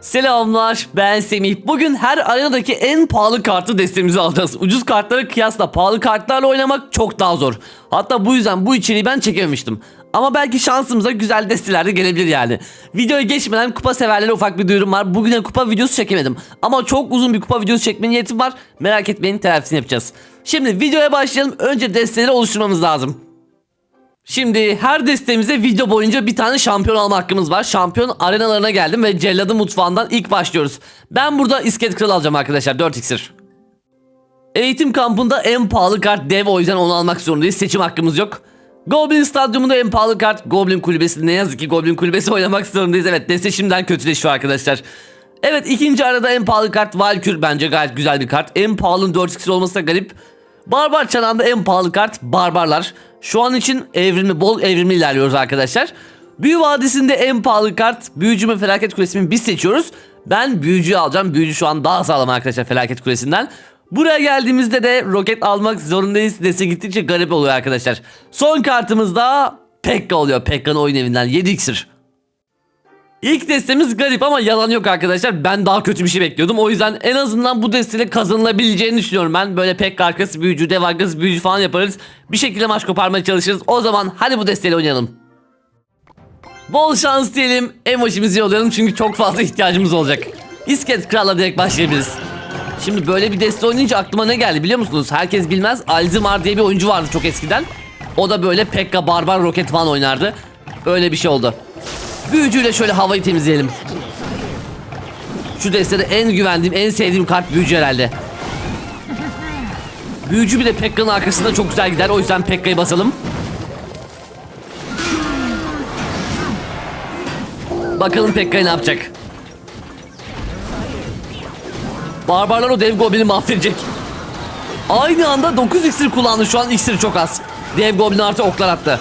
Selamlar ben Semih. Bugün her arenadaki en pahalı kartı destemize alacağız. Ucuz kartlara kıyasla pahalı kartlarla oynamak çok daha zor. Hatta bu yüzden bu içeriği ben çekememiştim. Ama belki şansımıza güzel desteler de gelebilir yani. Videoya geçmeden kupa severlere ufak bir duyurum var. Bugüne kupa videosu çekemedim. Ama çok uzun bir kupa videosu çekme niyetim var. Merak etmeyin telafisini yapacağız. Şimdi videoya başlayalım. Önce desteleri oluşturmamız lazım. Şimdi her destemize video boyunca bir tane şampiyon alma hakkımız var. Şampiyon arenalarına geldim ve Celladın mutfağından ilk başlıyoruz. Ben burada iskelet kral alacağım arkadaşlar 4 iksir. Eğitim kampında en pahalı kart dev o yüzden onu almak zorundayız. Seçim hakkımız yok. Goblin stadyumunda en pahalı kart Goblin kulübesi. Ne yazık ki Goblin kulübesi oynamak zorundayız. Evet deste şimdiden kötüleşiyor arkadaşlar. Evet ikinci arada en pahalı kart Valkür bence gayet güzel bir kart. En pahalı 4 iksir olması da garip. Barbar çanağında en pahalı kart Barbarlar. Şu an için evrimli bol evrimli ilerliyoruz arkadaşlar. Büyü Vadisi'nde en pahalı kart Büyücü mü Felaket Kulesi mi biz seçiyoruz. Ben Büyücüyü alacağım. Büyücü şu an daha sağlam arkadaşlar Felaket Kulesi'nden. Buraya geldiğimizde de roket almak zorundayız. Dese gittikçe garip oluyor arkadaşlar. Son kartımız da Pekka oluyor. Pekka'nın oyun evinden 7 iksir. İlk destemiz garip ama yalan yok arkadaşlar. Ben daha kötü bir şey bekliyordum. O yüzden en azından bu desteyle kazanılabileceğini düşünüyorum ben. Böyle pek arkası büyücü, dev arkası büyücü falan yaparız. Bir şekilde maç koparmaya çalışırız. O zaman hadi bu desteyle oynayalım. Bol şans diyelim. Emojimizi yollayalım çünkü çok fazla ihtiyacımız olacak. İskelet Kral'la direkt başlayabiliriz. Şimdi böyle bir deste oynayınca aklıma ne geldi biliyor musunuz? Herkes bilmez. Alzimar diye bir oyuncu vardı çok eskiden. O da böyle Pekka, Barbar, Roket falan oynardı. Öyle bir şey oldu. Büyücüyle şöyle havayı temizleyelim. Şu destede en güvendiğim, en sevdiğim kart büyücü herhalde. Büyücü bir de Pekka'nın arkasında çok güzel gider. O yüzden Pekka'yı basalım. Bakalım Pekka'yı ne yapacak. Barbarlar o dev goblini mahvedecek. Aynı anda 9 iksir kullandı. Şu an iksiri çok az. Dev goblin artı oklar attı.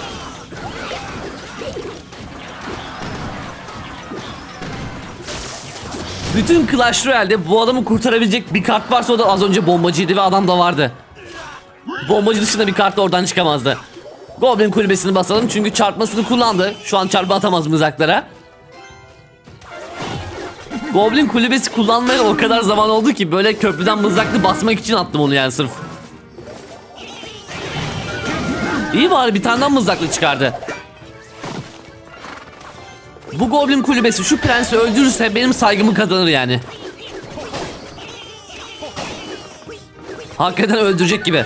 Bütün Clash Royale'de bu adamı kurtarabilecek bir kart varsa o da az önce bombacıydı ve adam da vardı. Bombacı dışında bir kart da oradan çıkamazdı. Goblin kulübesini basalım çünkü çarpmasını kullandı. Şu an çarpı atamaz mızraklara. Goblin kulübesi kullanmaya o kadar zaman oldu ki böyle köprüden mızraklı basmak için attım onu yani sırf. İyi bari bir tane mızraklı çıkardı. Bu Goblin kulübesi şu prensi öldürürse benim saygımı kazanır yani. Hakikaten öldürecek gibi.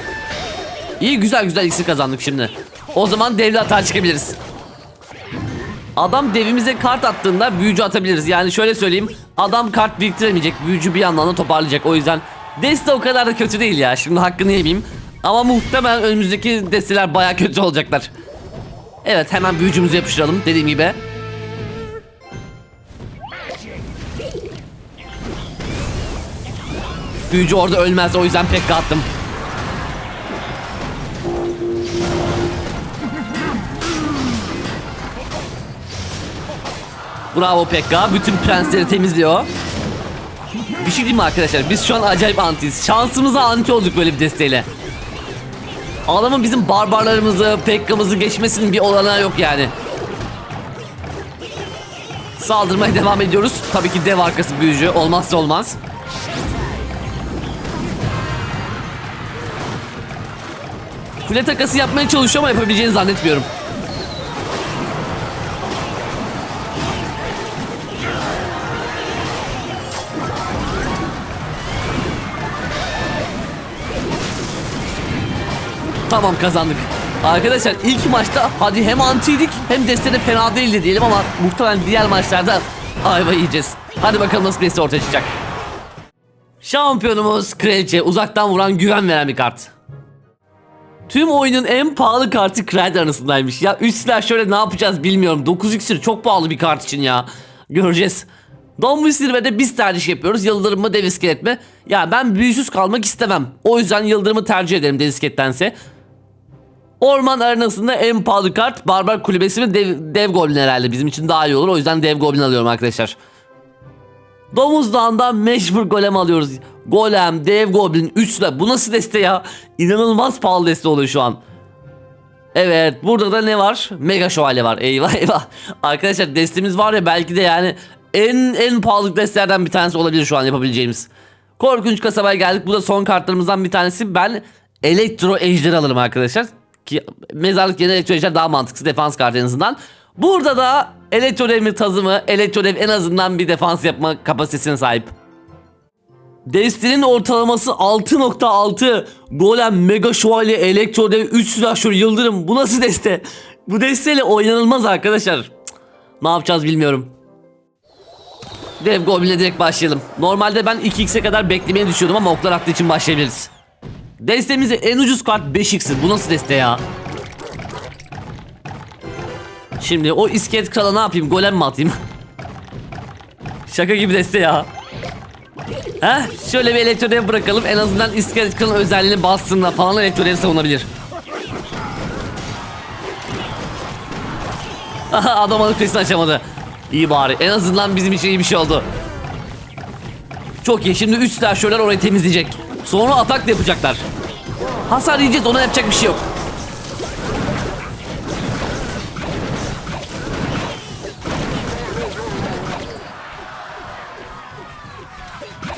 İyi güzel güzel iksir kazandık şimdi. O zaman devli hata çıkabiliriz. Adam devimize kart attığında büyücü atabiliriz. Yani şöyle söyleyeyim. Adam kart biriktiremeyecek. Büyücü bir yandan da toparlayacak. O yüzden deste o kadar da kötü değil ya. Şimdi hakkını yemeyeyim. Ama muhtemelen önümüzdeki desteler baya kötü olacaklar. Evet hemen büyücümüzü yapıştıralım dediğim gibi. Büyücü orada ölmez o yüzden pek attım. Bravo Pekka. Bütün prensleri temizliyor. Bir şey diyeyim mi arkadaşlar? Biz şu an acayip antiyiz. Şansımıza anti olduk böyle bir desteğiyle. Adamın bizim barbarlarımızı, Pekka'mızı geçmesinin bir olanağı yok yani. Saldırmaya devam ediyoruz. Tabii ki dev arkası büyücü. Olmazsa olmaz. Kule takası yapmaya çalışıyor ama yapabileceğini zannetmiyorum. Tamam kazandık. Arkadaşlar ilk maçta hadi hem antiydik hem destede fena değildi diyelim ama muhtemelen diğer maçlarda ayva yiyeceğiz. Hadi bakalım nasıl bir ortaya çıkacak. Şampiyonumuz Kraliçe uzaktan vuran güven veren bir kart. Tüm oyunun en pahalı kartı Kraliçe arasındaymış. Ya üstler şöyle ne yapacağız bilmiyorum. 9 iksir çok pahalı bir kart için ya. Göreceğiz. Donmuş zirvede biz tercih yapıyoruz. Yıldırım mı dev iskelet mi? Ya ben büyüsüz kalmak istemem. O yüzden yıldırımı tercih ederim dev iskelettense. Orman arenasında en pahalı kart Barbar Kulübesi mi dev, dev Goblin herhalde bizim için daha iyi olur. O yüzden Dev Goblin alıyorum arkadaşlar. Domuz Dağı'nda mecbur golem alıyoruz. Golem, Dev Goblin, üçlü. Bu nasıl deste ya? İnanılmaz pahalı deste oluyor şu an. Evet burada da ne var? Mega şövalye var. Eyvah eyvah. Arkadaşlar destemiz var ya belki de yani en en pahalı destelerden bir tanesi olabilir şu an yapabileceğimiz. Korkunç kasabaya geldik. Bu da son kartlarımızdan bir tanesi. Ben elektro ejderi alırım arkadaşlar. Ki mezarlık yerine elektro ejder daha mantıksız defans kartı en azından. Burada da elektro devmi tazımı, elektro dev en azından bir defans yapma kapasitesine sahip. Destinin ortalaması 6.6. Golem, Mega Şövalye, Elektro Dev, 3 silahşör, Yıldırım. Bu nasıl deste? Bu desteyle oynanılmaz arkadaşlar. Ne yapacağız bilmiyorum. Dev Goblin'e direkt başlayalım. Normalde ben 2x'e kadar beklemeyi düşüyordum ama oklar attığı için başlayabiliriz. Destemize en ucuz kart 5x'tir. Bu nasıl deste ya? Şimdi o iskelet krala ne yapayım? Golem mi atayım? Şaka gibi deste ya. Heh, şöyle bir elektrodev bırakalım. En azından iskelet kralın özelliğini bastığında falan elektrodev savunabilir. Adam alıp kulesini açamadı. İyi bari. En azından bizim için iyi bir şey oldu. Çok iyi. Şimdi 3 silahşörler orayı temizleyecek. Sonra atak da yapacaklar. Hasar yiyeceğiz. Ona yapacak bir şey yok.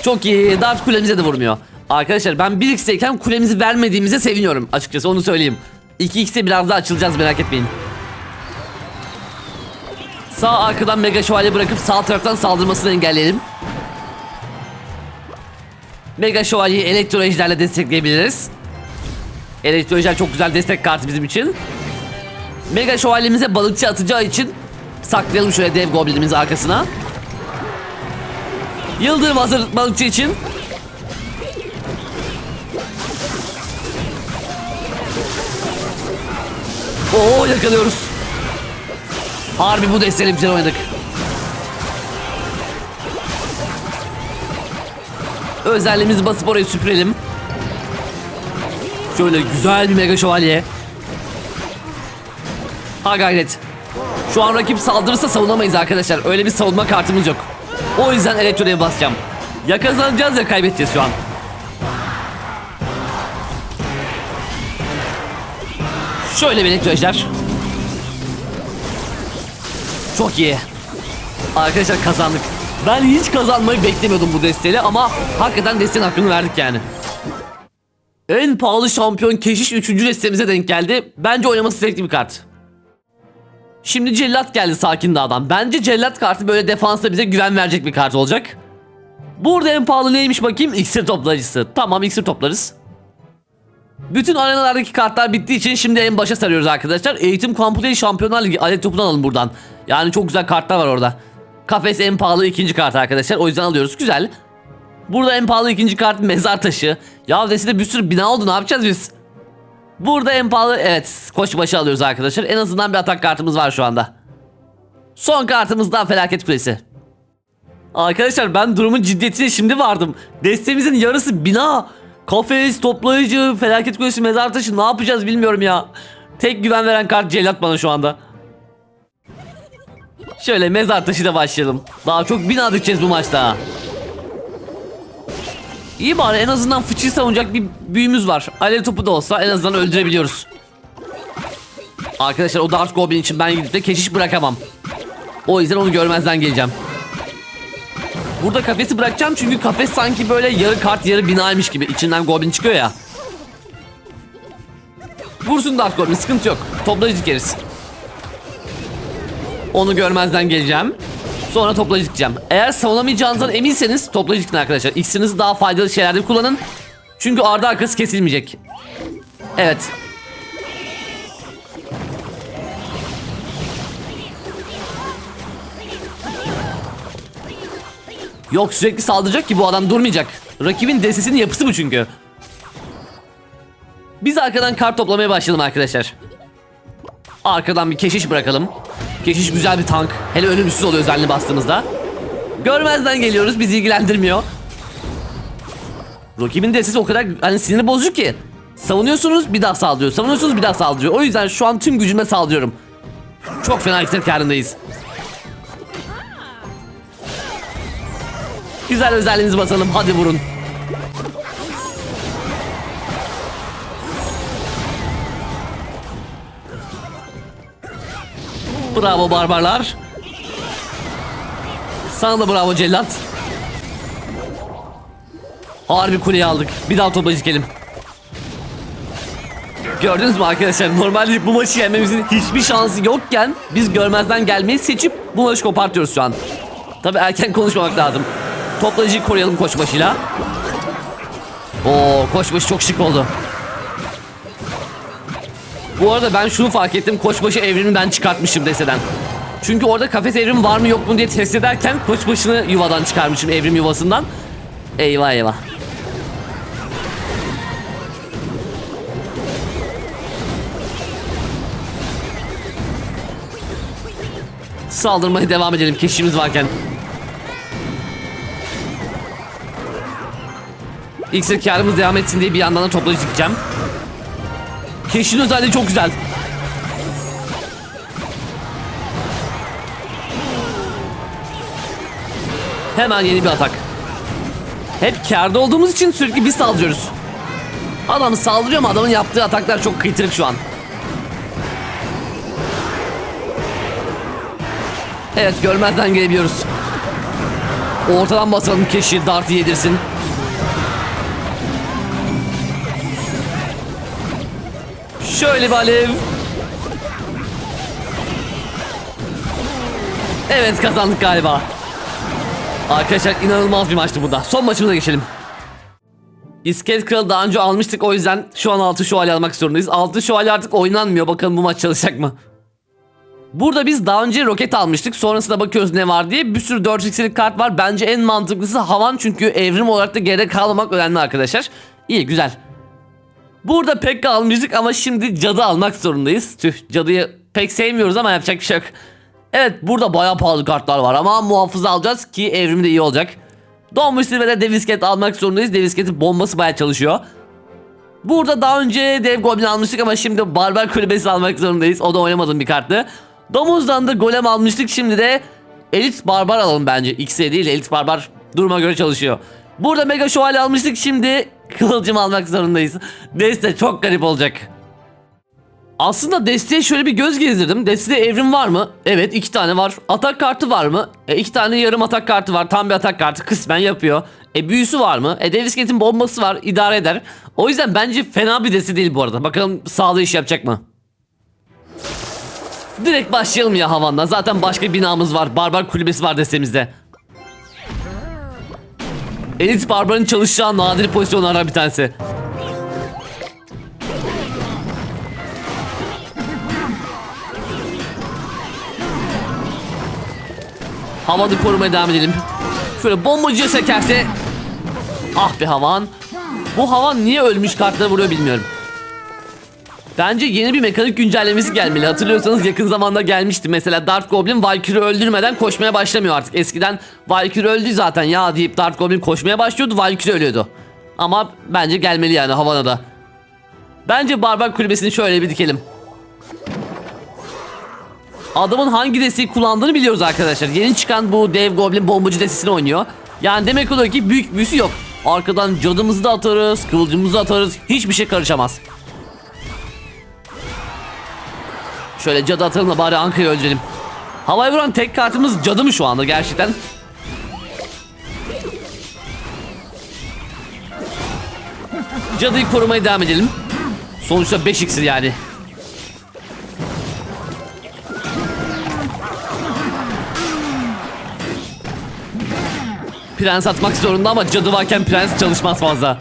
Çok iyi. Dart kulemize de vurmuyor. Arkadaşlar ben 1x'teyken kulemizi vermediğimize seviniyorum açıkçası onu söyleyeyim. 2x'te biraz daha açılacağız merak etmeyin. Sağ arkadan mega şövalye bırakıp sağ taraftan saldırmasını engelleyelim. Mega şövalyeyi elektro destekleyebiliriz. Elektro çok güzel destek kartı bizim için. Mega şövalyemize balıkçı atacağı için saklayalım şöyle dev goblinimizi arkasına. Yıldırım hazır balıkçı için. Oo yakalıyoruz. Harbi bu desteğiyle güzel oynadık. Özelliğimizi basıp orayı süpürelim. Şöyle güzel bir mega şövalye. Ha gayret. Şu an rakip saldırırsa savunamayız arkadaşlar. Öyle bir savunma kartımız yok. O yüzden elektroya basacağım. Ya kazanacağız ya kaybedeceğiz şu an. Şöyle bir elektro ejder. Çok iyi. Arkadaşlar kazandık. Ben hiç kazanmayı beklemiyordum bu desteğiyle ama hakikaten desteğin hakkını verdik yani. En pahalı şampiyon keşiş 3. destemize denk geldi. Bence oynaması zevkli bir kart. Şimdi cellat geldi sakin dağdan. Bence cellat kartı böyle defansta bize güven verecek bir kart olacak. Burada en pahalı neymiş bakayım? İksir toplayıcısı. Tamam iksir toplarız. Bütün arenalardaki kartlar bittiği için şimdi en başa sarıyoruz arkadaşlar. Eğitim Kampüleri Şampiyonlar Ligi alet topunu alalım buradan. Yani çok güzel kartlar var orada. Kafes en pahalı ikinci kart arkadaşlar. O yüzden alıyoruz. Güzel. Burada en pahalı ikinci kart mezar taşı. Ya deside bir sürü bina oldu ne yapacağız biz? Burada en pahalı evet koçbaşı alıyoruz arkadaşlar. En azından bir atak kartımız var şu anda. Son kartımız da felaket kulesi. Arkadaşlar ben durumun ciddiyetine şimdi vardım. Destemizin yarısı bina. Kafes, toplayıcı, felaket kulesi, mezar taşı ne yapacağız bilmiyorum ya. Tek güven veren kart cellat bana şu anda. Şöyle mezar taşı da başlayalım. Daha çok bina dikeceğiz bu maçta. İyi bari en azından fıçıyı savunacak bir büyümüz var. Alev topu da olsa en azından öldürebiliyoruz. Arkadaşlar o Dark Goblin için ben gidip de keşiş bırakamam. O yüzden onu görmezden geleceğim. Burada kafesi bırakacağım çünkü kafes sanki böyle yarı kart yarı binaymış gibi. içinden Goblin çıkıyor ya. Vursun Dark Goblin sıkıntı yok. Toplayıcı dikeriz. Onu görmezden geleceğim. Sonra toplayıcı dikeceğim. Eğer savunamayacağınızdan eminseniz toplayıcı dikin arkadaşlar. İksirinizi daha faydalı şeylerde kullanın. Çünkü ardı arkası kesilmeyecek. Evet. Yok sürekli saldıracak ki bu adam durmayacak. Rakibin destesinin yapısı bu çünkü. Biz arkadan kart toplamaya başlayalım arkadaşlar. Arkadan bir keşiş bırakalım. Keşiş güzel bir tank. Hele ölümsüz oluyor özelliğini bastığımızda. Görmezden geliyoruz bizi ilgilendirmiyor. Rakibin destesi o kadar hani siniri bozucu ki. Savunuyorsunuz bir daha saldırıyor. Savunuyorsunuz bir daha saldırıyor. O yüzden şu an tüm gücümle saldırıyorum. Çok fena iksir karındayız. Güzel özelliğinizi basalım. Hadi vurun. Bravo barbarlar. Sana da bravo cellat. Harbi kuleyi aldık. Bir daha topa dikelim. Gördünüz mü arkadaşlar? Normalde bu maçı yenmemizin hiçbir şansı yokken biz görmezden gelmeyi seçip bu maçı kopartıyoruz şu an. Tabi erken konuşmamak lazım. Toplayıcıyı koruyalım koçbaşıyla. Oo koçbaşı çok şık oldu. Bu arada ben şunu fark ettim. Koçbaşı evrimi ben çıkartmışım deseden. Çünkü orada kafes evrim var mı yok mu diye test ederken koçbaşını yuvadan çıkarmışım evrim yuvasından. Eyvah eyvah. Saldırmaya devam edelim keşimiz varken. İksir karımız devam etsin diye bir yandan da toplayıcı dikeceğim. Keşin özelliği çok güzel. Hemen yeni bir atak. Hep kârda olduğumuz için sürekli biz saldırıyoruz. Adam saldırıyor ama adamın yaptığı ataklar çok kıytırık şu an. Evet görmezden gelebiliyoruz. Ortadan basalım keşi dartı yedirsin. Şöyle bir alev. Evet kazandık galiba. Arkadaşlar inanılmaz bir maçtı burada. Son maçımıza geçelim. İskelet Kralı daha önce almıştık o yüzden şu an 6 şövalye almak zorundayız. 6 şövalye artık oynanmıyor. Bakalım bu maç çalışacak mı? Burada biz daha önce roket almıştık. Sonrasında bakıyoruz ne var diye. Bir sürü 4x'lik kart var. Bence en mantıklısı havan çünkü evrim olarak da geride kalmamak önemli arkadaşlar. İyi güzel. Burada pek almıştık ama şimdi cadı almak zorundayız. Tüh cadıyı pek sevmiyoruz ama yapacak bir şey yok. Evet burada bayağı pahalı kartlar var ama muhafıza alacağız ki evrim de iyi olacak. Donmuş zirvede devisket almak zorundayız. Devisketin bombası bayağı çalışıyor. Burada daha önce dev goblin almıştık ama şimdi barbar kulübesi almak zorundayız. O da oynamadığım bir karttı. Domuzdan da golem almıştık. Şimdi de elit barbar alalım bence. X'e değil elit barbar duruma göre çalışıyor. Burada mega şövalye almıştık. Şimdi kılıcım almak zorundayız. Deste çok garip olacak. Aslında desteğe şöyle bir göz gezdirdim. Destede evrim var mı? Evet iki tane var. Atak kartı var mı? E, iki tane yarım atak kartı var. Tam bir atak kartı kısmen yapıyor. E büyüsü var mı? E Devisket'in bombası var. idare eder. O yüzden bence fena bir deste değil bu arada. Bakalım sağlığı iş yapacak mı? Direkt başlayalım ya havandan. Zaten başka binamız var. Barbar kulübesi var destemizde. Elit barbarın çalışacağı nadir pozisyonlardan bir tanesi. Havanı korumaya devam edelim. Şöyle bombacıya sekerse. Ah be havan. Bu havan niye ölmüş kartları vuruyor bilmiyorum. Bence yeni bir mekanik güncellemesi gelmeli. Hatırlıyorsanız yakın zamanda gelmişti. Mesela Dark Goblin Valkyrie öldürmeden koşmaya başlamıyor artık. Eskiden Valkyrie öldü zaten ya deyip Dark Goblin koşmaya başlıyordu. Valkyrie ölüyordu. Ama bence gelmeli yani havana da. Bence Barbar Kulübesi'ni şöyle bir dikelim. Adamın hangi desteği kullandığını biliyoruz arkadaşlar. Yeni çıkan bu dev goblin bombacı destesini oynuyor. Yani demek oluyor ki büyük büyüsü yok. Arkadan cadımızı da atarız, kıvılcımızı da atarız. Hiçbir şey karışamaz. Şöyle cadı atalım da bari Ankara'yı öldürelim. Havaya vuran tek kartımız cadı mı şu anda gerçekten? Cadıyı korumaya devam edelim. Sonuçta 5 iksir yani. Prens atmak zorunda ama cadı varken prens çalışmaz fazla.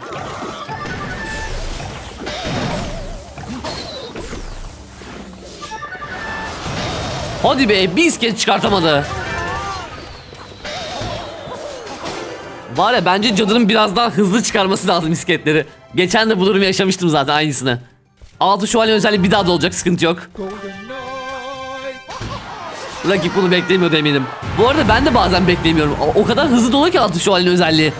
Hadi be bir iskelet çıkartamadı. Var ya bence cadının biraz daha hızlı çıkarması lazım isketleri. Geçen de bu durumu yaşamıştım zaten aynısını. Altı şövalye özelliği bir daha da olacak sıkıntı yok. Rakip bunu beklemiyordu eminim. Bu arada ben de bazen beklemiyorum. O, kadar hızlı dolu ki altı şövalyenin özelliği.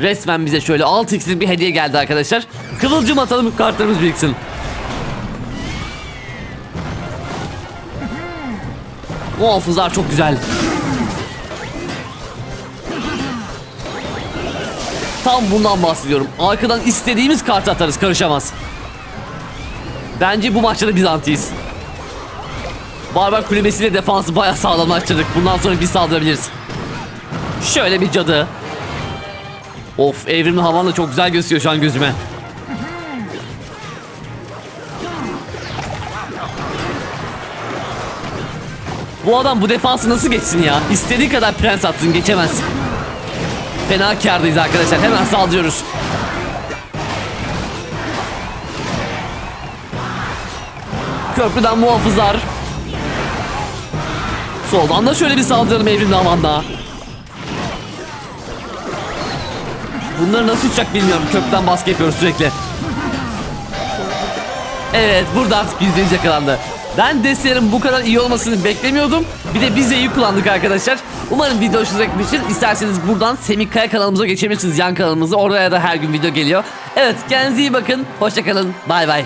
Resmen bize şöyle 6x'lik bir hediye geldi arkadaşlar. Kıvılcım atalım kartlarımız biriksin. Muhafızlar çok güzel. Tam bundan bahsediyorum. Arkadan istediğimiz kartı atarız karışamaz. Bence bu maçta da biz antiyiz. Barbar kulübesiyle defansı bayağı sağlamlaştırdık. Bundan sonra biz saldırabiliriz. Şöyle bir cadı. Of evrimli havan da çok güzel gözüküyor şu an gözüme. Bu adam bu defansı nasıl geçsin ya? İstediği kadar prens atsın geçemez. Fena kârdayız arkadaşlar. Hemen saldırıyoruz. Köprüden muhafızlar. Soldan da şöyle bir saldıralım evrimli havanda. Bunları nasıl uçacak bilmiyorum. Köprüden baskı yapıyoruz sürekli. Evet burada artık %100 yakalandı. Ben desteğlerin bu kadar iyi olmasını beklemiyordum. Bir de biz de iyi kullandık arkadaşlar. Umarım video hoşunuza gitmiştir. İsterseniz buradan Semih Kaya kanalımıza geçebilirsiniz yan kanalımıza. Oraya da her gün video geliyor. Evet kendinize iyi bakın. Hoşçakalın. Bay bay.